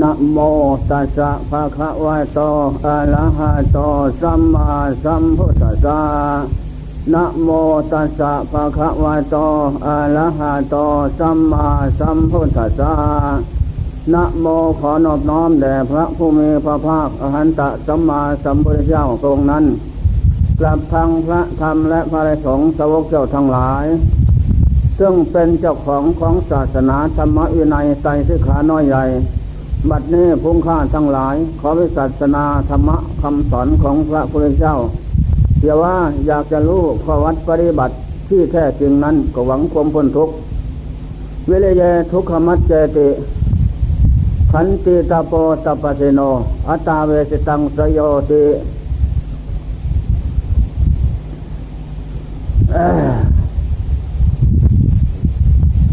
นะโมตัสสะภะคะวะโตอะระหะโตสัมมาสัมพุทธัสสะนะโมตัสสะภะคะวะโตอะระหะโตสัมมาสัมพุทธัสสะนะโมขอนอบน้อมแด่พระผู้มีพระภาคอหันตสัมมาสัมพุทธเจ้าพรงนั้นกลับทางพระธรรมและพระสงฆ์สาวกเจ้าทั้งหลาย ซึ่งเป็นเจ้าของของศาสนาธรรมวินัยไตรสิกขาน้อยใหญ่ บัดนี้พุ่งข้าทั้งหลาย ขอวิสัชนาธรรมคำสอนของพระพุทธเจ้าเดี๋ยว่าอยากจะรู้ข้อวัดปฏิบัติที่แท้จริงนั้นก็หวังความพ้นทุกข์เวลเยทุกขมัจเจติขันติตาโปตปะเสโน อัตาเวสตังสโยติ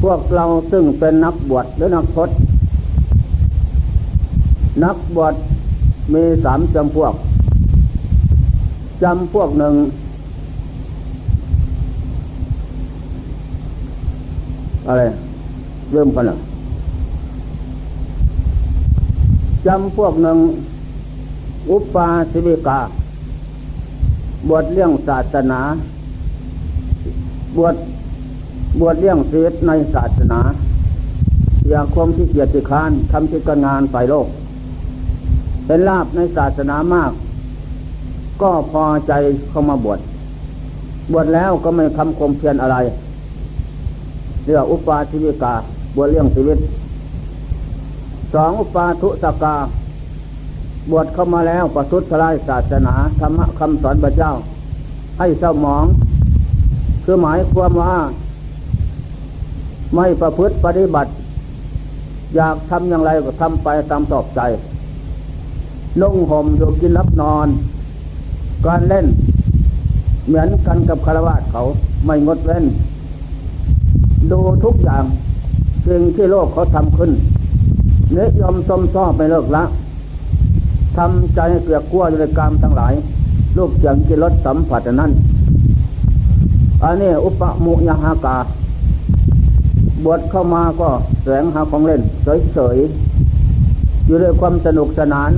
พวกเราซึ่งเป็นนักบวชหรือนักพจน์นักบวชมีสามจำพวกจำพวกหนึ่ง อะไรเริ่มกันหรอจำพวกหนึ่ง อุปาสิวิกา บวชเลี้ยงศาสนา บวช บวชเลี้ยงชีวิตในศาสนา อย่าคมที่เกียรติคานทำกิจการงานฝ่ายโลก เป็นลาบในศาสนามาก ก็พอใจเข้ามาบวชบวชแล้วก็ไม่ทำความเพียรอะไรเรียกอุปาชีวิกาบวชเลี้ยงชีวิตสองอุปาทุสกา บวชเข้ามาแล้วประทุษร้ายศาสนาธรรมะคำสอนพระเจ้า ให้เศร้าหมอง คือหมายความว่า ไม่ประพฤติปฏิบัติ อยากทำอย่างไรก็ทำไปตามสอบใจ นุ่งห่มอยู่กินรับนอน การเล่น เหมือนกันกับคารวะเขาไม่งดเว้น ดูทุกอย่างสิ่งที่โลกเขาทำขึ้นเนยอมสมซ้อไม่เลิกละทำใจให้เกลียกกลัวอยู่ในกรรมทั้งหลายรูปเสียงกิรสสัมผัสนั้น อันนี้อุปมุยหากา บวชเข้ามาก็แสวงหาของเล่นเฉยๆ อยู่ด้วยความสนุกสนาน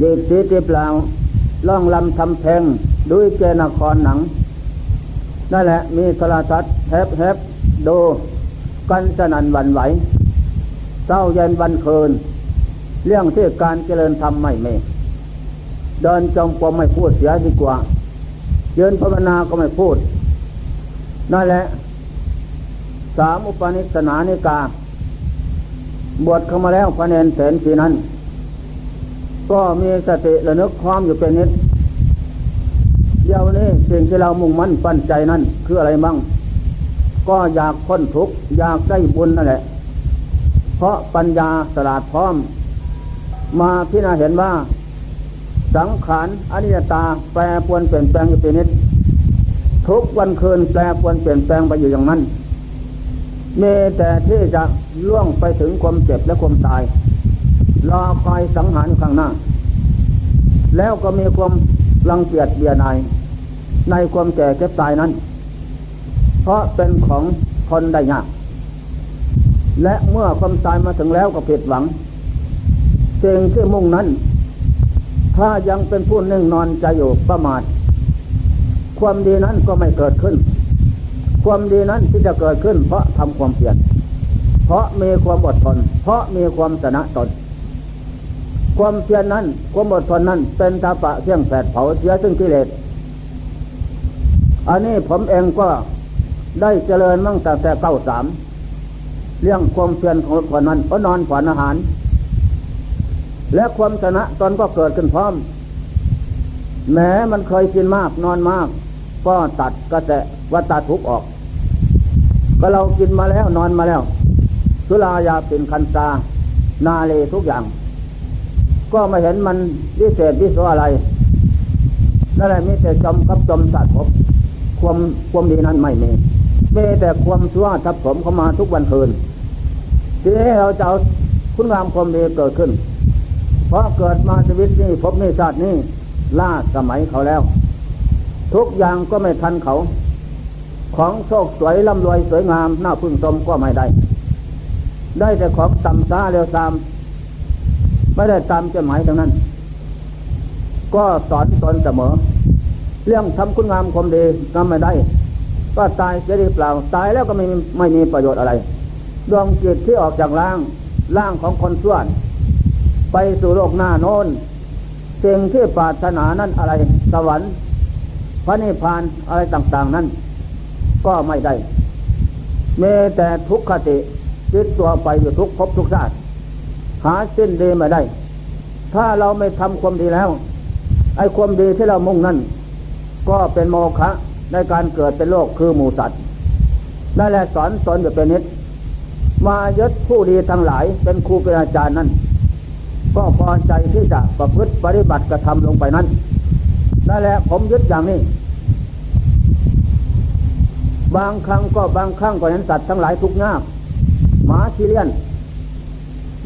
ดีตีตีเปล่าล่องลำทำเพลงด้วยเจนครหนัง นั่นแหละมีโทรทัศน์แฮบแฮบดูกันสนันวันไหวเศร้าเย็นวันคืน เรื่องที่การเจริญธรรมไม่เมเดินจงกรมไม่พูดเสียดีกว่า เยินภาวนาก็ไม่พูด นั่นแหละ สามอุปนิสนานิกา บวชเข้ามาแล้วพระเนนแสนสีนั้น ก็มีสติระนึกความอยู่เป็นนิดเดี๋ยวนี้สิ่งที่เรามุ่งมั่นปั้นใจนั้นคืออะไรมั่ง ก็อยากพ้นทุกข์อยากได้บุญนั่นแหละ เพราะปัญญาสลาดพร้อม มาพิจารณาเห็นว่า สังขารอนิจจตาแปรปวนเปลี่ยนแปลงอยู่เป็นนิดทุกวันคืนแปรปวนเปลี่ยนแปลงไปอยู่อย่างนั้น มีแต่ที่จะล่วงไปถึงความเจ็บและความตาย รอคอยสังหารข้างหน้า แล้วก็มีความรังเกียจเบียดายในความแก่เจ็บตายนั้น เพราะเป็นของคนได้ยาก และเมื่อความตายมาถึงแล้วก็ผิดหวังเิงที่มุ่งนั้น ถ้ายังเป็นผู้นึ่งนอนใจอยู่ประมาท ความดีนั้นก็ไม่เกิดขึ้น ความดีนั้นที่จะเกิดขึ้น เพราะทำความเพียรเพราะมีความอดทน เพราะมีความชนะตน ความเพียรนั้น ความอดทนนั้น เป็นตาปะเที่ยงแผดเผาเชื้อซึ่งกิเลสอันนี้ผมเองก็ได้เจริญมั่งแต่แต่เก้าสามเรื่องความเพียรของคนนั้นก็นอนฝันอาหาร และความชนะตนก็เกิดขึ้นพร้อม แม้มันเคยกินมากนอนมาก ก็ตัดกระแส วัตาทุกออก ก็เรากินมาแล้วนอนมาแล้วสุรายาเป็นคันตา นาเลทุกอย่าง ก็ไม่เห็นมันวิเศษวิโสอะไรนั่นแหละมีแต่จมกับจมสัตว์ผมความความดีนั้นไม่มีมีแต่ความชั่วทับผมเข้ามาทุกวันคืนทีนี้เราจะเอาคุณงามความดีเกิดขึ้น เพราะเกิดมาชีวิตนี้พบนี้ชาตินี้ล่าสมัยเขาแล้ว ทุกอย่างก็ไม่ทันเขา ของโชคสวยร่ำรวยสวยงามน่าพึ่งชมก็ไม่ได้ ได้แต่ของต่ำซาเร็วซาม ไม่ได้ตามจะหมายตรงนั้น ก็สอนตนเสมอ เรื่องทำคุณงามความดีทำไม่ได้ ก็ตายเสียดีเปล่า ตายแล้วก็ไม่ไม่มีประโยชน์อะไร ดวงจิตที่ออกจากร่างร่างของคนส่วน ไปสู่โลกหน้าโน้นสิ่งที่ปรารถนานั้นอะไร สวรรค์พระนิพพานอะไรต่าง ๆ นั้น ก็ไม่ได้เมแต่ทุกขติจิตตัวไปอยู่ทุกภพทุกชาติหาสิ้นดีไม่ได้ ถ้าเราไม่ทำความดีแล้ว ไอ้ความดีที่เรามุ่งนั่น ก็เป็นโมฆะในการเกิดเป็นโลกคือหมูสัตว์นั่นแหละสอนสอนอยู่เป็นนิด มายึดผู้ดีทั้งหลายเป็นครูเป็นอาจารย์นั้น ก็พอใจที่จะประพฤติปฏิบัติกระทำลงไปนั้นนั่นแหละผมยึดอย่างนี้ บางครั้งก็บางครั้งก็เห็นสัตว์ทั้งหลายทุกข์ยากหมาชีเลียน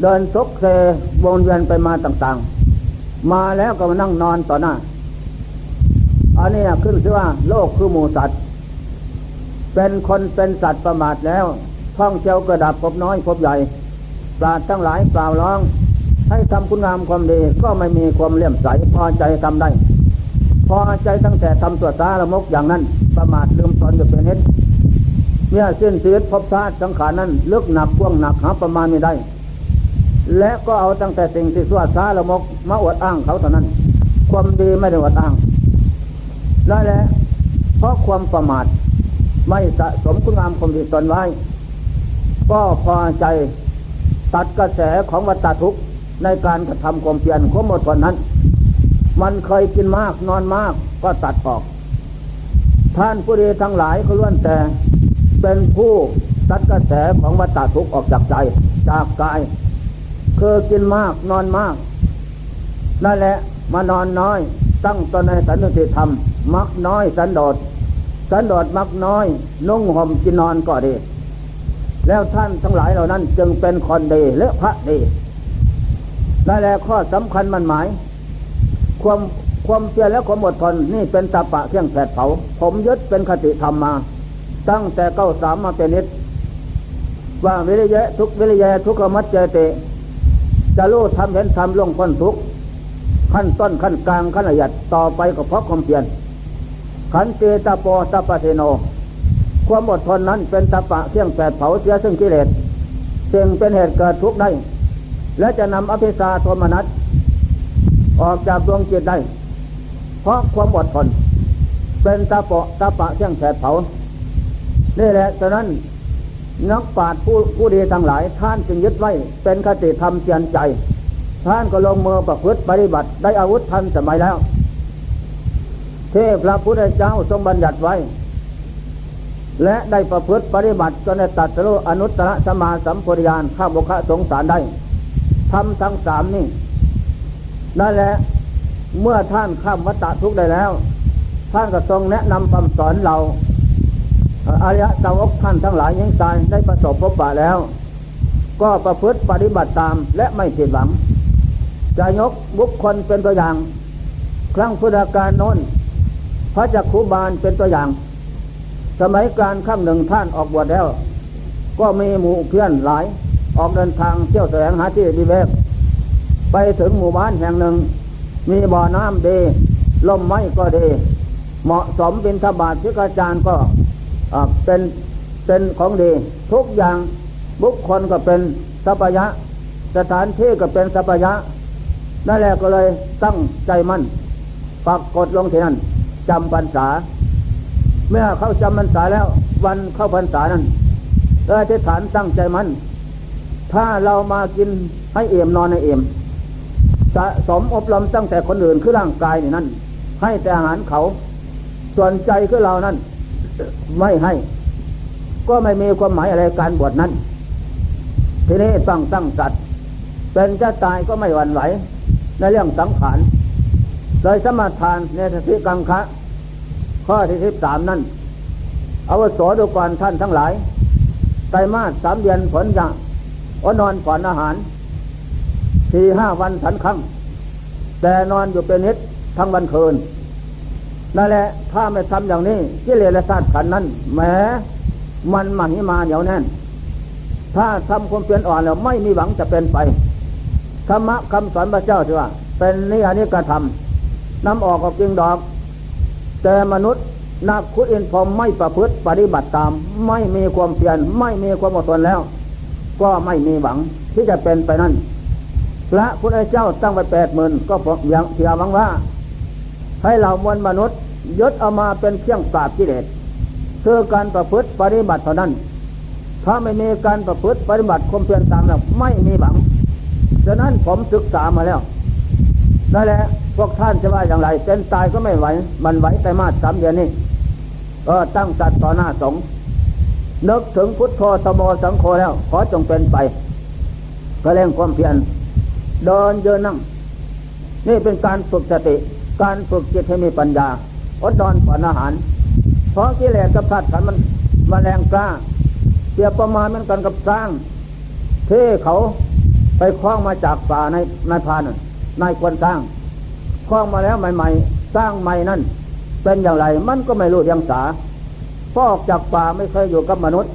เดินซกเซวนเวียนไปมาต่างๆ มาแล้วก็มานั่งนอนต่อหน้า อันนี้ขึ้นชื่อว่า โลกคือหมูสัตว์ เป็นคนเป็นสัตว์ประมาทแล้ว ท่องเที่ยวกระดับพบน้อยพบใหญ่ปราดทั้งหลายกล่าวร้อง ให้ทำคุณงามความดีก็ไม่มีความเลี่ยมใสพอใจทำได้ พอใจตั้งแต่ทำตัวตาละมกอย่างนั้นประมาทลืม ตนจะเป็นเหตุเมื่อสิ้นชีวิตพบชาติสังขารนั้นลึกหนักกว้างหนักหาประมาณไม่ได้ และก็เอาตั้งแต่สิ่งที่สวดซาละมกมาอวดอ้างเขาเท่านั้น ความดีไม่ได้อวดอ้างได้แล้วเพราะความประมาทไม่สะสมคุณงามความดีตนไว้ ก็พอใจตัดกระแสของวัตทุกข์ในการกระทำความเพียรความอดทนนั้น มันเคยกินมากนอนมากก็ตัดออก ท่านผู้ดีทั้งหลายก็ล้วนแต่เป็นผู้ตัดกระแสของวัตทุกข์ออกจากใจจากกายคือกินมากนอนมากนั่นแหละมานอนน้อย ตั้งตนในสันติธรรม มักน้อยสันโดษสันโดษมักน้อยนุ่งห่มกินนอนก็ดี แล้วท่านทั้งหลายเหล่านั้นจึงเป็นคนดีและพระดีนั่นแหละข้อสำคัญมันหมาย ความ ความเพียรและความอดทนนี่เป็นตาปะเครื่องแผดเผา ผมยึดเป็นคติธรรมมา ตั้งแต่เก้าสามมาเป็นนิดว่าวิริยะทุกวิริยะทุกขมัจเจเตจะรู้ทำเห็นทำลงพ้นทุกขั้นต้นขั้นกลางขั้นละเอียดต่อไปก็เพราะความเพียรขันเตตาปอตาปะเทโน ความอดทนนั้นเป็นตาปะเครื่องแผดเผาเสียซึ่งกิเลสซึ่งเป็นเหตุเกิดทุกข์ได้ และจะนำอภิสาโทมนัสออกจากดวงจิตได้ เพราะความอดทน เป็นตาปะตาปะเครื่องแผดเผา นี่แหละฉะนั้นนักปราชญ์ผู้ผู้ดีทั้งหลาย ท่านจึงยึดไว้ เป็นคติธรรมเจียนใจ ท่านก็ลงมือประพฤติปฏิบัติได้อาวุธทันสมัยแล้วเทพพระพุทธเจ้าทรงบัญญัติไว้ และได้ประพฤติปฏิบัติจนได้ตัดสู้อนุตตรสมาสัมปริยานข้าบุคสงสารได้ทำทั้งสามนี่นั่นแหละ เมื่อท่านข้ามวัตทุกได้แล้ว ท่านก็ทรงแนะนำคำสอนเราอริยสาวกท่านทั้งหลายยังตายได้ประสบพบปะแล้ว ก็ประพฤติปฏิบัติตามและไม่ผิดหวัง จะยกบุคคลเป็นตัวอย่าง ครั้งพุทธกาลโน้นพระจักขุบาลเป็นตัวอย่าง สมัยการข้ามหนึ่งท่านออกบวชแล้ว ก็มีหมู่เพื่อนหลายออกเดินทางเที่ยวแสวงหาที่ดีเวกไปถึงหมู่บ้านแห่งหนึ่ง มีบ่อน้ำดีลมไม้ก็ดี เหมาะสมเป็นทบาทชิกาจารย์ก็เป็นเป็นของดี ทุกอย่างบุคคลก็เป็นสัพยะ สถานที่ก็เป็นสัพยะนั่นแหละก็เลยตั้งใจมั่นปักกดลงที่นั่นจำพรรษา เมื่อเข้าจำพรรษาแล้ว วันเข้าพรรษานั้นเออที่ฐานตั้งใจมั่นถ้าเรามากินให้เอี่ยมนอนในเอี่ยม สะสมอบรมตั้งแต่คนอื่นคือร่างกายนี่นั่นให้แต่อาหารเขา ส่วนใจคือเรานั่นไม่ให้ ก็ไม่มีความหมายอะไรการบวชนั้นทีนี้ต้องตั้งสัตว์เป็นจะตายก็ไม่หวั่นไหว ในเรื่องสังขารโดยสมาทานในทธิกังคะข้อที่สิบสามนั้นอวสดุกรท่านทั้งหลายไตรมาสสามเดือนผลจะอนอนผ่อนอาหาร สี่ห้าวันสันครั้ง แต่นอนอยู่เป็นนิดทั้งวันคืนนั่นแหละถ้าไม่ทำอย่างนี้กิเลสและธาตุขันนั้นแหมมันมาหิมาเหนียวแน่น ถ้าทำความเพียรอ่อนแล้วไม่มีหวังจะเป็นไปธรรมะคำสอนพระเจ้าที่ว่า เป็นนิยานิกระทำนำออกก็จริงดอก แต่มนุษย์นักคุอินพรมไม่ประพฤติปฏิบัติตาม ไม่มีความเพียรไม่มีความอดทนแล้ว ก็ไม่มีหวังที่จะเป็นไปนั่น พระพุทธเจ้าตั้งไปแปดหมื่นก็เพียงเพียหวังว่า ให้เรามวลมนุษย์ยศเอามาเป็นเครื่องปราบกิเลสคือการประพฤติปฏิบัติเท่านั้น ถ้าไม่มีการประพฤติปฏิบัติความเพียรตามแล้วไม่มีหวังฉะนั้นผมศึกษามาแล้วนั่นแหละพวกท่านจะว่าอย่างไรเป็นตายก็ไม่ไหว มันไหวแต่มาสามเดือนนี้ก็ตั้งจัดต่อหน้าสงนึกถึงพุทโธตโมสังโฆแล้ว ขอจงเป็นไป ก็เร่งความเพียร เดินเยืนนั่ง นี่เป็นการฝึกสติ การฝึกจิตให้มีปัญญา อดนอนผ่อนอาหาร เพราะกิเลสกับธาตุขันมันมาแรงกล้าเปรียบประมาณมันกันกับสร้างที่เขาไปคล้องมาจากป่าในในพานนายควรสร้างคล้องมาแล้วใหม่ ๆ สร้างใหม่นั่น เป็นอย่างไรมันก็ไม่รู้ยังสาพอออกจากป่าไม่เคยอยู่กับมนุษย์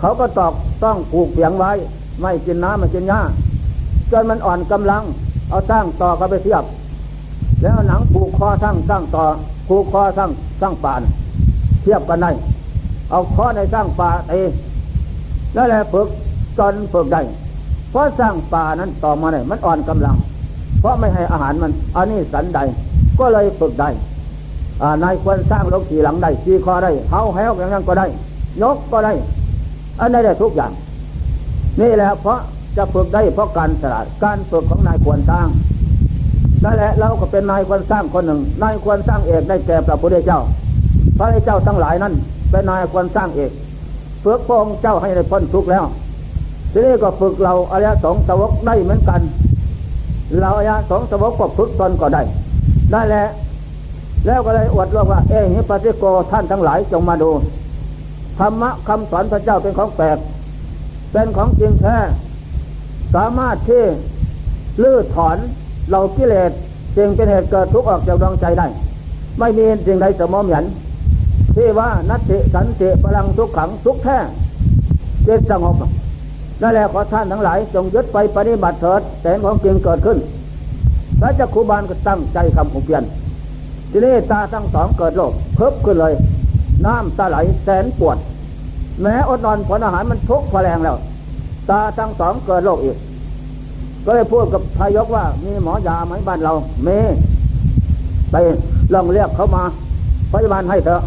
เขาก็ตอกต้องผูกเสียงไว้ ไม่กินน้ำไม่กินหญ้า จนมันอ่อนกำลัง เอาตั้งต่อเข้าไปเทียบ แล้วหนังผูกคอทั้งสร้างต่อผูกคอทั้งสร้างป่านเทียบกันได้เอาคอในสร้างป่าตีนั่นแหละฝึกจนฝึกได้เพราะสร้างป่านั้นต่อมาเนี่ยมันอ่อนกำลัง เพราะไม่ให้อาหารมันอันนี้สันใดก็เลยฝึกได้นายควรสร้างลกขี่หลังได้ขี่คอได้เท้าแหวอย่างนั้นก็ได้ ยกก็ได้ อันนี้ได้ทุกอย่าง นี่แหละเพราะ จะฝึกได้เพราะการสละการฝึกของนายควรสร้างนั่นแหละเราก็เป็นนายควรสร้างคนหนึ่ง นายควรสร้างเอกได้แก่พระพุทธเจ้า พระเจ้าทั้งหลายนั้น เป็นนายควรสร้างเอกฝึกพระองค์เจ้าให้ได้พ้นทุกข์แล้ว ทีนี้ก็ฝึกเราอริยสงสวกได้เหมือนกัน เราอริยสงสวกก็ฝึกตนก็ได้ได้แหละแล้วก็เลยอวดว่าว่า เอหิปัสสิโกท่านทั้งหลายจงมาดูธรรมะคำสอนพระเจ้าเป็นของแปลกเป็นของจริงแท้ สามารถที่ลื้อถอนเรากิเลสจึงเป็นเหตุเกิดทุกข์ออกจากดวงใจได้ ไม่มีสิ่งใดสมมติยันที่ว่านัตติสันติพลังทุกขังทุกแท้เจตสงบนั่นแหละขอท่านทั้งหลายจงยึดไปปฏิบัติเถิดแสงของจริงเกิดขึ้นพระเจ้าครูบาลก็ตั้งใจคำผูกเพียนทีนี้ตาทั้งสองเกิดโรคเพิ่มขึ้นเลย น้ำตาไหลแสนปวด แม้อดนอนผลอาหารมันทุกข์พแรงแล้ว ตาทั้งสองเกิดโรคอีก ก็เลยพูดกับทายกว่า มีหมอยาไหมบ้านเราเมไปลองเรียกเขามาพยาบาลให้เถอะ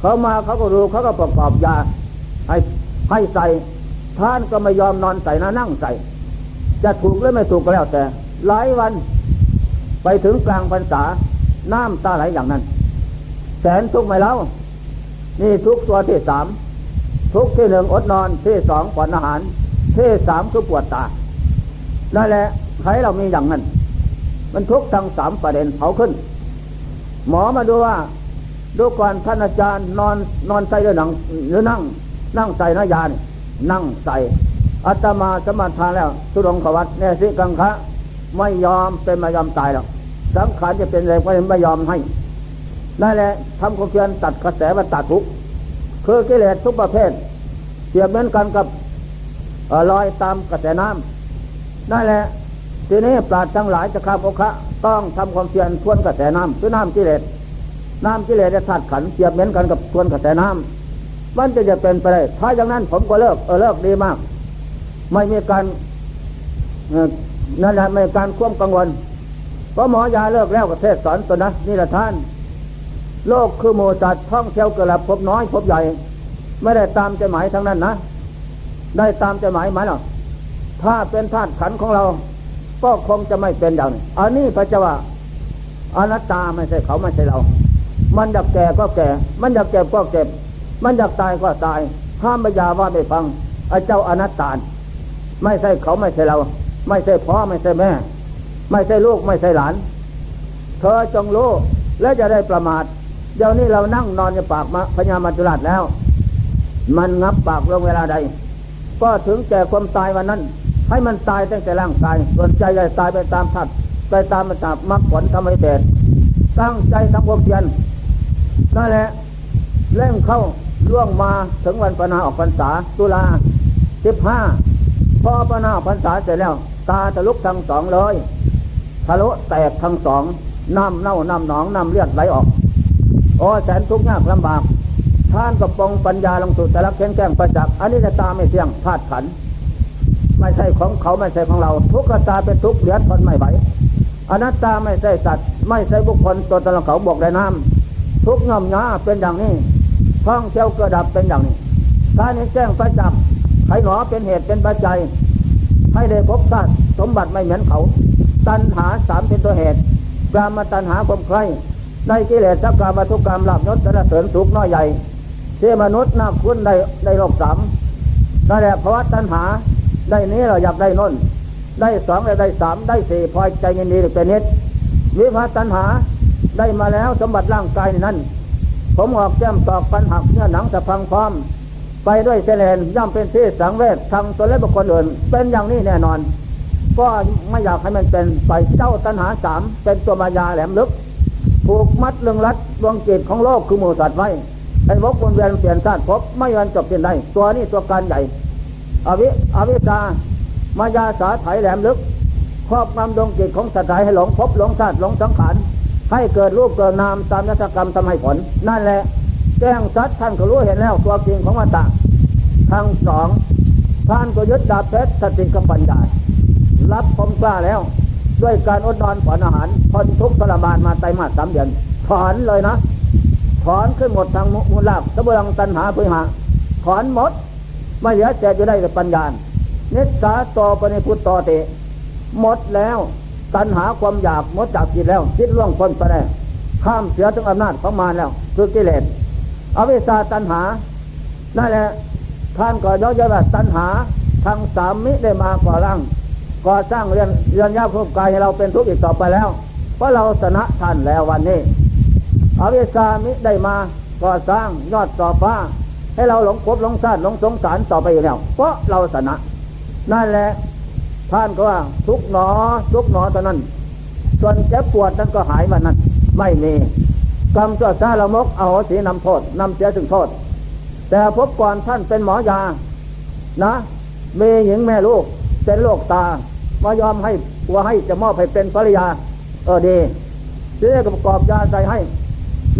เขามาเขาก็ดูเขาก็ประกอบยาให้ให้ใส่ท่านก็ไม่ยอมนอนใส่นะนั่งใส่ จะถูกหรือไม่ถูกก็แล้วแต่ หลายวันไปถึงกลางพรรษาน้ำตาไหลอย่างนั้น แสนทุกข์ไหมแล้ว นี่ทุกตัวที่สามทุกที่หนึ่งอดนอนที่สองผ่อนอาหาร เท่สามคือปวดตา นั่นแหละใครเรามีอย่างนั้น มันทุกทั้งสามประเด็นเผาขึ้น หมอมาดูว่าดูก่อนท่านอาจารย์นอนนอนใส่ด้วยหนังหรือนั่ง นั่งใส่นายานนั่งใส่อัตมาสมาทานแล้วสุรงขวัตเนสิกังคะ ไม่ยอมเป็นไม่ยอมตายหรอกสังขารจะเป็นอะไรก็ไม่ยอมให้นั่นแหละทำความเพียรตัดกระแสวัฏทุกคือกิเลสทุกประเภทเสียบเหมือนกันกับ ลอยตามกระแสน้ำนั่นแหละทีนี้ปราดทั้งหลายจะข้ามโอคะ ต้องทำความเพียรทวนกระแสน้ำคือน้ำกิเลสน้ำกิเลสจะธาตุขันเสียบเหมือนกันกับทวนกระแสน้ำมันจะจะเป็นไปได้ถ้าอย่างนั้นผมก็เลิกเออเลิกดีมาก ไม่มีการนั่นแหละไม่การควบกังวลเพราะหมอยาเลิกแล้วก็เทศสอนตัวนะนี่แหละท่าน โลกคือโมจัดท่องเที่ยวกระลับพบน้อยพบใหญ่ ไม่ได้ตามใจหมายทั้งนั้นนะ ได้ตามใจหมายไหมหรอถ้าเป็นธาตุขันของเรา ก็คงจะไม่เป็นอย่างนี้อันนี้พระเจ้าว่าอนัตตาไม่ใช่เขาไม่ใช่เรา มันอยากแก่ก็แก่ มันอยากเก็บก็เก็บ มันอยากตายก็ตาย ห้ามไม่ยาว่าไม่ฟังไอ้เจ้าอนัตตา ไม่ใช่เขาไม่ใช่เรา ไม่ใช่พ่อไม่ใช่แม่ ไม่ใช่ลูกไม่ใช่หลาน เธอจงรู้และจะได้ประมาท เดี๋ยวนี้เรานั่งนอนในปากมพญามัจจุราชแล้ว มันงับปากลงเวลาใด ก็ถึงแก่ความตายวันนั้น ให้มันตายตั้งแต่ร่างกายส่วนใจใหญ่ตายไปตามทัดไปตามมันตามมรรคผลทำให้เด็ดตั้งใจทำความเพียรนั่นแหละเร่งเข้าล่วงมาถึงวันปนาออกพรรษาตุลาสิบห้าพอพระนาพรรษาเสร็จแล้ว ตาทะลุทั้งสองเลยทะลุแตกทั้งสองน้ำเน่าน้ำหนองน้ำเลือดไหลออกโอ้แสนทุกข์ยากลำบาก ท่านกระปองปัญญาลงสู่แต่ละเข็นแก้งประจักษ์อันนี้จะตาไม่เที่ยงธาตุขัน ไม่ใช่ของเขาไม่ใช่ของเรา ทุกข์ตาเป็นทุกข์เหลือทนไม่ไหวอนัตตาไม่ใช่สัตว์ ไม่ใช่บุคคลตัวตนเขาบอกได้น้ำทุกย่อมยาเป็นอย่างนี้ท่องเที่ยวกระดับเป็นอย่างนี้ถ้านี้แจ้งประจักษ์ใครหนอเป็นเหตุเป็นปัจจัยให้ได้พบชาติสมบัติไม่เหมือนเขา ตัณหาสามเป็นตัวเหตุกรามตัณหาความใครในกิเลสสักกามทุกกรรมหลับยศสรรเสริญสุขน้อยใหญ่ ที่มนุษย์น่าคุ้นในในโลกสามนั่นแหละเพราะว่าตัณหา ได้นี้เราอยากได้น้น ได้สองได้สามได้สี่พอใจเงินดีเป็นนิดวิภาตัณหาได้มาแล้วสมบัติร่างกายนั้น ผมออกแก้มตอกปัญหักเนื้อหนังสะพังพร้อม ไปด้วยเสลนย่อมเป็นที่สังเวชทางตนและบุคคลอื่น เป็นอย่างนี้แน่นอน ก็ไม่อยากให้มันเป็นไปเจ้าตัณหาสามเป็นตัวมายาแหลมลึก ผูกมัดเรื่องรัดดวงจิตของโลกคือหมูสัตว์ไว้ ให้วกวนเวียนเปลี่ยนชาติพบไม่ยันจบเป็นได้ตัวนี้ตัวการใหญ่ อวิอวิชามายาสาไถแหลมลึกครอบงำดวงจิตของสัตว์ให้หลงพบหลงชาติหลงสังขารให้เกิดรูปเกิดนามตามยศกรรมทำให้ผล นั่นแหละแจ้งสัตว์ท่านก็รู้เห็นแล้วตัวจริงของวัตตะทั้งสองท่านก็ยึดดาบเพชรสติกับปัญญารับผมกล้าแล้ว ด้วยการอดนอนผ่อนอาหารทนทุกข์ทรมานมาไตมาสามเดือนถอนเลยนะ ถอนขึ้นหมดทางมูลลาบสมบังตันหาพิหาถอนหมด ไม่เหลือแต่จะได้แต่ปัญญานิสาต่อปณิพุตต่อเตหมดแล้ว ตันหาความอยากหมดจากจิตแล้วจิตล่วงพ้นไปแล้วข้ามเสือถึงอำนาจของมารแล้ว คือกิเลสอวิชาตันหานั่นแหละท่านก็ย่อยๆว่าตันหาทางสามมิได้มาก่อร่างก่อสร้างเรือนเรือนยาภพกายให้เราเป็นทุกข์อีกต่อไปแล้ว เพราะเราชนะท่านแล้ววันนี้ อวิชามิได้มาก่อสร้างยอดต่อฟ้า ให้เราหลงภพหลงชาติหลงสงสารต่อไปอีกแล้วเพราะเราชนะนั่นแหละท่านก็ว่าทุกหนอทุกหนอตอนนั้น ส่วนเจ็บปวดนั้นก็หายวันนั้น ไม่มีกรรมตัวซาละมกเอาสีนำโทษนำเสียถึงโทษ แต่พบก่อนท่านเป็นหมอยา นะเมหญิงแม่ลูกเป็นโรคตามายอมให้ว่าให้จะมอบให้เป็นภรรยา เออดีเสียกับประกอบยาใส่ให้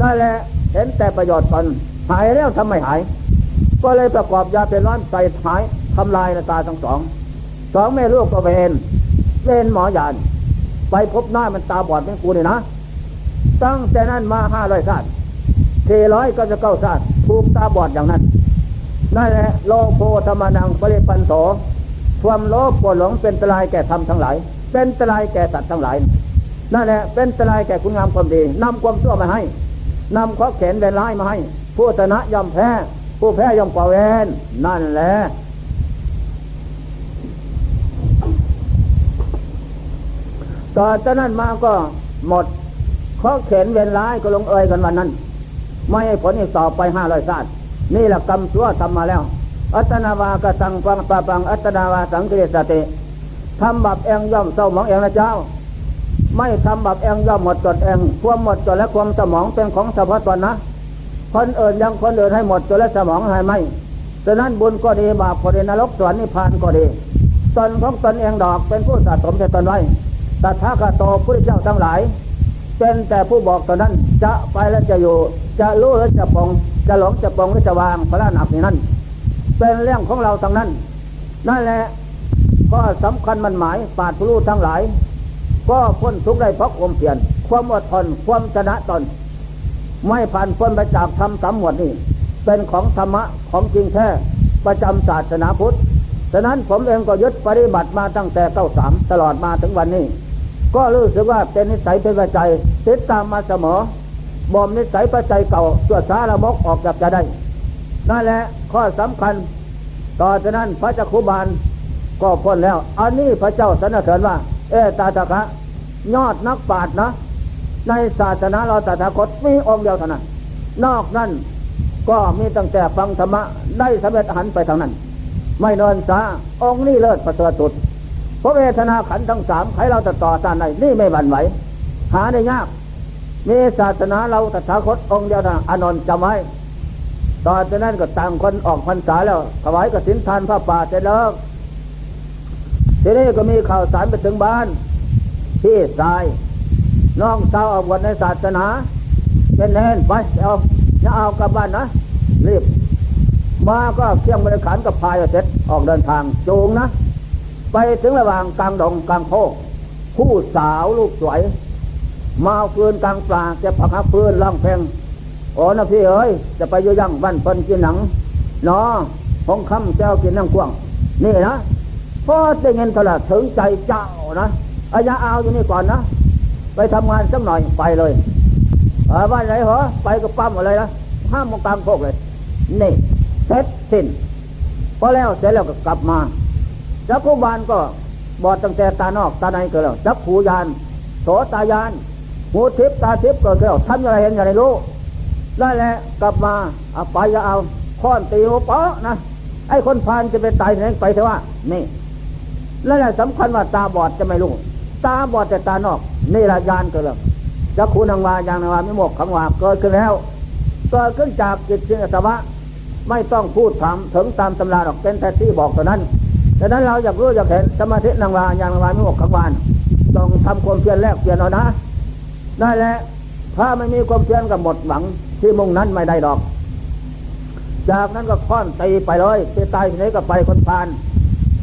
นั่นแหละเห็นแต่ประโยชน์ตนหายแล้วทำไมหาย ก็เลยประกอบยาเป็นร้อนใส่หายทำลายในตาทั้งสองสองแม่ลูกก็เวนเวนหมอยานไปพบหน้ามันตาบอดเป็นกูนี่นะ ตั้งแต่นั้นมาห้าร้อยชาติสี่ร้อยก็จะเก้าชาติถูกตาบอดอย่างนั้นนั่นแหละโลโพธรรมนังปริปันโสความโลภโกรธหลงเป็นตรายแก่ธรรมทั้งหลาย เป็นตรายแก่สัตว์ทั้งหลาย นั่นแหละเป็นตรายแก่คุณงามความดีนำความชั่วมาให้ นำข้อแขนแวนร้ายมาให้ ผู้ชนะย่อมแพ้ ผู้แพ้ย่อมก่อเวรนั่นแหละต่อจากนั้นมาก็หมดข้อเข็นเวนร้ายก็ลงเอยกันวันนั้น ไม่ให้ผลอีกต่อไปห้าร้อยชาสตินี่แหละกรรมชั่วทำมาแล้ว อัตนาวากสังปังปะปัง อัตนาวาสังกิเลสติทำบับเองย่อมเศร้าหมองเองนะเจ้า ไม่ทำบับเองย่อมหมดจดเองความหมดจดและความสมองเป็นของเฉพาะตนนะ คนอื่นยังคนอื่นให้หมดจดและสมองให้ไม่ฉะนั้นบุญก็ดีบาปก็ดีนรกสวรรค์นิพพานก็ดีตนของตนเองดอกเป็นผู้สะสมแต่ตนไว้ตัทธากโตพระเจ้าทั้งหลาย เป็นแต่ผู้บอกตอนนั้นจะไปแล้วจะอยู่ จะรู้หรือจะปอง จะหลงจะปองหรือจะวางพระนับนี้นั่นเป็นเรื่องของเราทั้งนั้น นั่นแหละก็สำคัญมันหมายปาดผู้ทั้งหลาย ก็พ้นทุกข์ได้เพราะความเพียรความอดทนความชนะตนไม่ผ่านพ้นไปจากธรรมสามหมวดนี่เป็นของธรรมะของจริงแท้ประจำศาสนาพุทธฉะนั้นผมเองก็ยึดปฏิบัติมาตั้งแต่เก้าสามตลอดมาถึงวันนี้ ก็รู้สึกว่าเป็นนิสัยเป็นปัจจัยติดตามมาเสมอบ่มนิสัยปัจจัยเก่าตัวสารมกออกจากจะได้นั่นแหละข้อสำคัญ ต่อจากนั้นพระจ้าคุบาลก็พ้นแล้ว อันนี้พระเจ้าสนเสริญว่า เอตาตะคะ ยอดนักปราชญ์นะ ในศาสนาเราตถาคตมีองค์เดียวเท่านั้น นอกนั้นก็มีตั้งแต่ฟังธรรมะได้สำเร็จหันไปทางนั้น ไม่นอนสาองค์นี้เลิศประเสริฐสุดเพราะเวทนาขันทั้งสามใครเราจะต่อสานไหนนี่ไม่หวั่นไหวหาได้ยากมีศาสนาเราตถาคตองค์เดียวนะอนนท์จำไว้ตอนนั้นก็ต่างคนออกพรรษาแล้วถวายกสินทานพระป่าเสร็จแล้วทีนี้ก็มีข่าวสารไปถึงบ้าน พี่ชาย น้องสาวออกวันในศาสนา เป็นแน่นไปเอาจะเอากลับบ้านนะ รีบ มาก็เครื่องบริขารกับพายเสร็จออกเดินทางจูงนะ ไปถึงระหว่างกลางดงกลางโพผู้สาวลูกสวย มาฟืนกลางปลาจะผักหักฟืนล่องเพลงโอ้นะพี่เอ้ย จะไปยู่ยังบ้านเพิ่นกินหนังเนาะหงคำเจ้ากินน้ำกวาง นี่นะพอได้เงินเท่าไหร่ถึงใจเจ้านะ อายาเอาอยู่นี่ก่อนนะ ไปทำงานสักหน่อยไปเลยเออบ้าไหนเหรอไปก็ปั๊มอะไรนะห้ามมองกลางโคกเลย นี่เสร็จสิ้นพอแล้วเสร็จแล้วก็กลับมาจักขุบาลก็บอดตั้งแต่ตานอกตาในก็แล้วจักขูยานโสตายานหูทิพตาทิพเก็แล้วทำอะไรเห็นอย่างไรรู้ได้แหละกลับมาเอาไปจะเอาค้อนตีหัวเปาะนะไอ้คนพานจะไปตายไหนไปเถอะว่านี่แล้วสำคัญว่าตาบอดจะไม่รู้ ตาบอดแต่ตานอก นี่ละยานก็แล้วจักขูนังวายางนางวาไม่หมกขังวาเกิดขึ้นแล้วเกิดขึ้นจากจิตจิตสวะไม่ต้องพูดถามถึงตามตำราหรอกเป็นแต่ที่บอกเท่านั้นดังนั้นเราอยากรู้อยากเห็นสมาธินางวายางนางวาไม่หมกขังวานต้องทำความเพียรแลกเปลี่ยนเอานะได้แหละถ้าไม่มีความเพียรกับหมดหวังที่มุ่งนั้นไม่ได้ดอก จากนั้นก็ค้อนตีไปเลยไปตายที่ไหนก็ไปคนพาน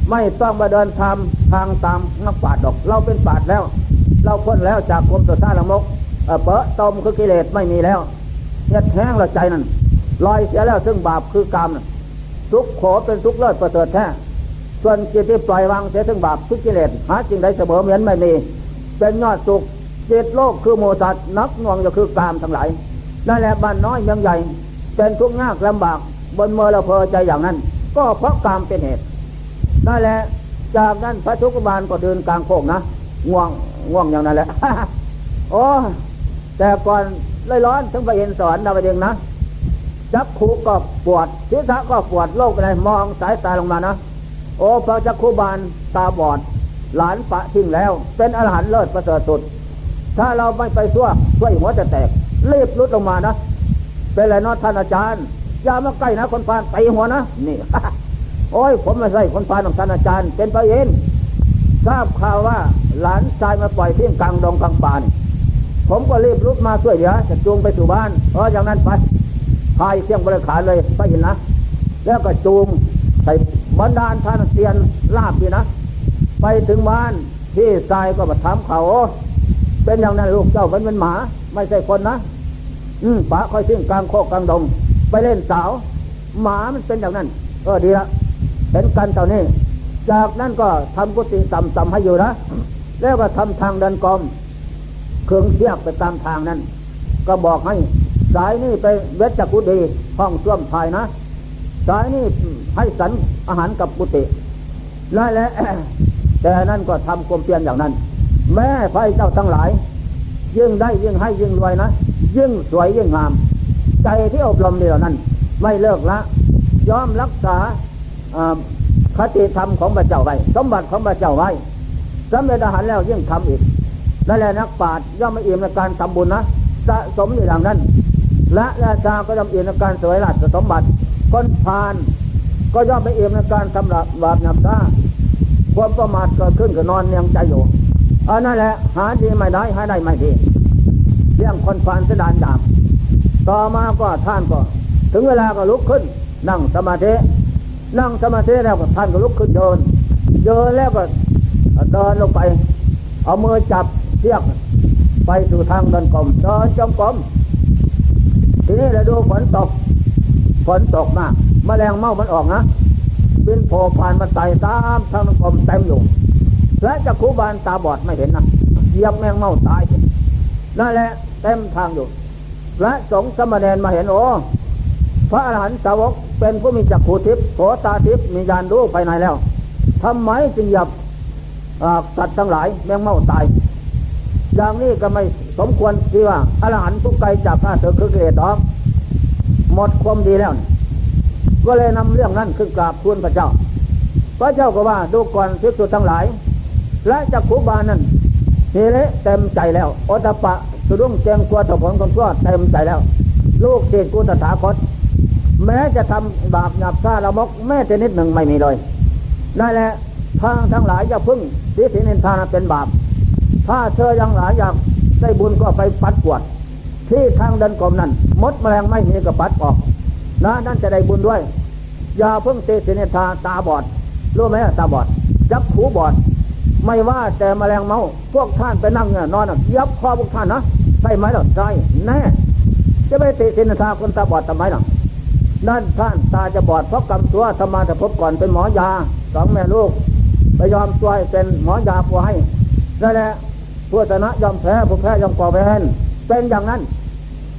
ไม่ต้องมาเดินทำทางตามนักปราชญ์ดอก เราเป็นปราชญ์แล้ว เราพ้นแล้วจากความตัวท่าลังมกเปอะตมคือกิเลสไม่มีแล้วเฮ็ดแห้งละใจนั่นลอยเสียแล้วซึ่งบาปคือกรรมทุกขอเป็นทุกเลิศประเสริฐแท้ส่วนจิตที่ปล่อยวางเสียซึ่งบาปทุกกิเลสหาจริงใดเสมอเหมือนไม่มีเป็นยอดสุขจิตโลกคือโมสัตนักนวงก็คือกามทั้งหลายนั่นแหละบ้านน้อยเมืองใหญ่ เป็นทุกข์ยากลำบากบนเมื่อเราเพอใจอย่างนั้น ก็เพราะกามเป็นเหตุ นั่นแหละ จากนั้นพระทุกบาลก็เดินกลางโคกนะง่วงง่วงอย่างนั้นแหละโอ้แต่ก่อนเลยร้อนถึงไปเห็นสอนดาวเดงนะจักขูก็ปวดศีรษะก็ปวดโรคอะไรมองสายตาลงมานะโอ้พระจักขุบาลตาบอด หลานปะทิ้งแล้ว เป็นอรหันต์เลิศประเสริฐสุด ถ้าเราไม่ไปช่วยช่วยหัวจะแตกรีบลุดลงมานะเป็นไรนอท่านอาจารย์อย่ามาใกล้นะคนพานตีหัวนะนี่ โอ้ยผมไม่ใช่คนพานของท่านอาจารย์ เป็นไปเองทราบข่าวว่าหลานชายมาปล่อยเพียงกลางดงกลางป่านี่ผมก็รีบลุกมาช่วยเหลือจะจูงไปสู่บ้านเอออย่างนั้นไปพายเครื่องบริขารเลยไปเห็นนะ แล้วก็จูงใส่บรรดาลท่านเตียนลาบดีนะ ไปถึงบ้านพี่ชายก็มาถามเขาเป็นอย่างนั้นลูกเจ้าเป็นเป็นหมา ไม่ใช่คนนะ อืมป๋าคอยทิ้งกลางโคกกลางดง ไปเล่นสาว หมามันเป็นอย่างนั้น เออดีละ เห็นกันเท่านี้ จากนั้นก็ทำกุฏิต่ำๆให้อยู่นะ แล้วก็ทำทางเดินกรมเครื่องเสียกไปตามทางนั้น ก็บอกให้ สายนี้ไปเวชกุดีห้องส้วมภายนะ สายนี้ให้สันอาหารกับกุฏินั่นแหละแต่นั่นก็ทำความเพียรอย่างนั้น แม่ไฟเจ้าทั้งหลาย ยิ่งได้ยิ่งให้ยิ่งรวยนะยิ่งสวยยิ่งงาม ใจที่อบรมเดียวนั้น ไม่เลิกละยอมรักษา คติธรรมของพระเจ้าไว้ สมบัติของพระเจ้าไว้สำเร็จอาหารแล้วยิ่งทำอีกนั่นแหละนักปราชญ์ย่อมไม่เอี่ยมในการทำบุญนะสะสมอย่างนั้น และราชาก็ย่อมเอี่ยมในการสวยราชสมบัติคนพานก็ย่อมไม่เอี่ยมในการทำบาปหนับตาความประมาทเกิดขึ้นก็นอนเนียงใจอยู่อันนั่นแหละหาดีไม่ได้หาได้ไม่ดีเรื่องคนพานสดานดาบต่อมาก็ท่านก็ ถึงเวลาก็ลุกขึ้น นั่งสมาธิ นั่งสมาธิแล้วก็ท่านก็ลุกขึ้นเดิน เดินแล้วก็เดินลงไป เอามือจับเชือกไปสู่ทางเดินกลมเดินจงกรมทีนี้เราดูฝนตกฝนตกมากมแมลงเม่ามันออกนะบินโผล่ผ่านมาไต่ตามทางเดินกลมเต็มอยู่และจะคูบานตาบอดไม่เห็นนะเหยียบแมงเม่าตายนั่นแหละเต็มทางอยู่และสงสมณเณรมาเห็นโอ้ พระอรหันต์สาวกเป็นผู้มีจักขูทิพย์โสตาทิพย์มียานรู้ภายในแล้วทำไมจึงหยับตัดทั้งหลายแมงเม่าตาย อย่างนี้ก็ไม่สมควรที่ว่าอรหันต์ผู้ไกลจากข้าเถอคือเกตดอกหมดความดีแล้ว ก็เลยนำเรื่องนั้นขึ้นกราบทูลพระเจ้า พระเจ้าก็ว่าดูก่อนทิศสุทั้งหลาย และจักขุบานั้นเฮเลเต็มใจแล้วอตปะสุดุ้งเจงกลัวถผลคนชั่วเต็มใจแล้ว ลูกเศษกุตถาคต แม้จะทำบาปหยาบซาละมก แม้แต่นิดหนึ่งไม่มีเลยนั่นแหละทางทั้งหลายอย่าพึ่งสีสีนินทานเป็นบาป ถ้าเธอยังหลายอยากได้บุญก็ไปปัดกวด ที่ทางเดินกลมนั้นมดแมลงไม่มีก็ปัดออกนะนั่นจะได้บุญด้วย อย่าเพิ่งเตสิเนทาตาบอดรู้ไหมตาบอดยับหูบอด ไม่ว่าแต่แมลงเมาพวกท่านไปนั่งเนี่ยนอนยับคอพวกท่านนะใช่ไหมล่ะใช่แน่จะไปเตสินทาคนตาบอดทำไมล่ะ นั่นท่านตาจะบอดเพราะกรรมตัวธรรมาจะพบก่อนเป็นหมอยาสองแม่ลูกไปยอมตัวให้เป็นหมอยาผัวให้นั่นแหละผู้ชนะยอมแพ้ผู้แพ้ยอมก่อแวนเป็นอย่างนั้น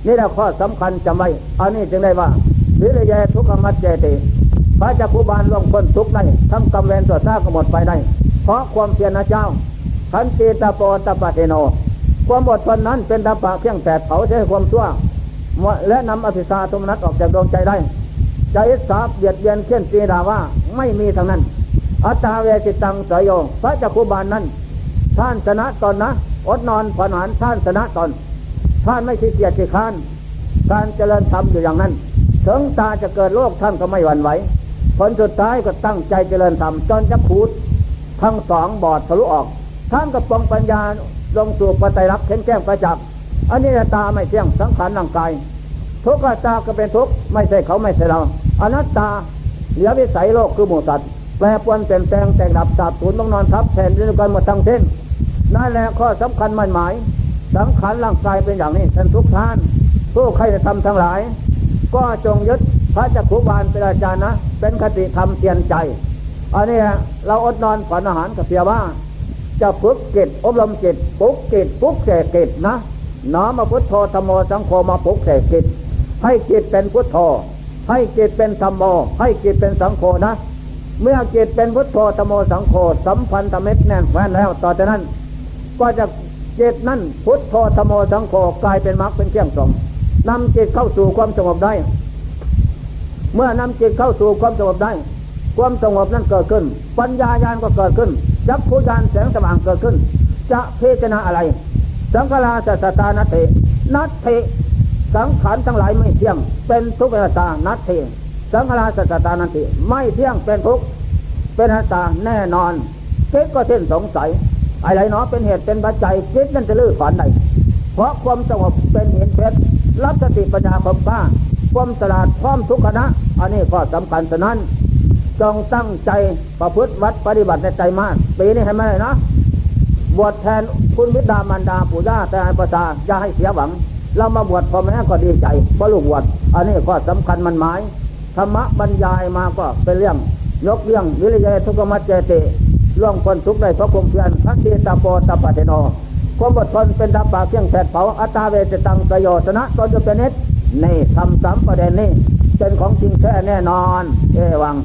นี่แหละข้อสำคัญจำไว้อันนี้จึงได้ว่าวิริยะทุกขมัจเจติพระจักคุบาลล่วงพ้นทุกข์ได้ทำกรรมเวรตัวซากหมดไปได้ เพราะความเพียรนะเจ้าขันติตาโปตาปะเทโน ความอดทนนั้นเป็นดับปะเพียงแต่เผาใช้ความชั่ว และนำอภิสาทุมนัตออกจากดวงใจได้ใจสาบเบียดเบียนเขียนตีดาว่าไม่มีทางนั้น อัตาเวจิตังสยโยพระจักคุบาลนั้น ท่านชนะตอนนะอดนอนผนานท่านชนะตอน ท่านไม่ขี้เกียจขี้ค้าน การเจริญธรรมอยู่อย่างนั้นถึงตาจะเกิดโรคท่านก็ไม่หวั่นไหวผลสุดท้ายก็ตั้งใจเจริญธรรมจนจะขูดทั้งสองบอดทะลุออก ท่านก็ปองปัญญาลงสู่ปไตรลักษณ์เข็นแก้มกระจับ อันนี้ตาไม่เที่ยงสังขารร่างกาย ทุกขตาก็เป็นทุกข์ไม่ใช่เขาไม่ใช่เราอนัตตาเหลือวิสัยโลกคือหมูสัตว์แปรปวนเปลี่ยนแปลงแตกดับสาบสูญต้องนอนทับแทนด้วยกันหมดทั้งสิ้นนั่นแหละข้อสำคัญมันหมาย สังขารร่างกายเป็นอย่างนี้ท่านทุกท่านผู้ใครจะทำทั้งหลาย ก็จงยึดพระจักขุบาลเป็นอาจารย์นะ เป็นคติธรรมเตียนใจ อันนี้เราอดนอนฝันอาหารกับเพียว่า จะฝึกจิตอบรมจิตปุกจิตปุกเสกจิตนะ น้อมพุทโธธรรมโมสังโฆมาปลุกเสกจิต ให้จิตเป็นพุทโธให้จิตเป็นธรรมโมให้จิตเป็นสังโฆนะ เมื่อจิตเป็นพุทโธธรรมโมสังโฆสัมพันธ์ธรรมิตแน่นแฟ้นแล้วต่อจากนั้น ก็จะจิตนั่นพุทโธธรรมโมสังโฆกลายเป็นมรรคเป็นเครื่องสมนำจิตเข้าสู่ความสงบได้ เมื่อนำจิตเข้าสู่ความสงบได้ ความสงบนั้นเกิดขึ้น ปัญญาญาณก็เกิดขึ้นจักผู้ญาณแสงสว่างเกิดขึ้น จะพิจารณาอะไร สังขาราสัสตานัตเถนัตเถสังขารทั้งหลายไม่เที่ยง เป็นทุกข์เป็นตานัตเถสังขาราสัสตานัตเถไม่เที่ยงเป็นทุกข์เป็นอนัตตาแน่นอนคิดก็เส้นสงสัยอะไรเนาะเป็นเหตุเป็นปัจจัยคิดนั่นจะลื้อถอนได้เพราะความสงบเป็นเหตุเพชรรับสติปัญญาความกล้าความสลาดพร้อมทุกขณะอันนี้ก็สำคัญฉะนั้นจงตั้งใจประพฤติวัดปฏิบัติในใจมากปีนี้ให้ไหมนะบวชแทน คุณวิดามารดาปู่ย่าแต่อันประสาอย่าให้เสียหวัง เรามาบวชพ่อแม่ก็ดีใจเพราะลูกบวชอันนี้ก็สำคัญมันหมายธรรมะบรรยายมาก็เป็นเรื่อง ยกเรื่องวิริยะทุกขมัจเจติล่วงคนทุกข์ได้เพราะความเพียรทักษีตาโปตาปะเทโนความอดทนเป็นดับปากเพียงแผดเผาอัตตาเวจตังสยชนะตนจะเป็นนิดนี่ทำสามประเด็นนี้เป็นของจริงแท้แน่นอน เอวัง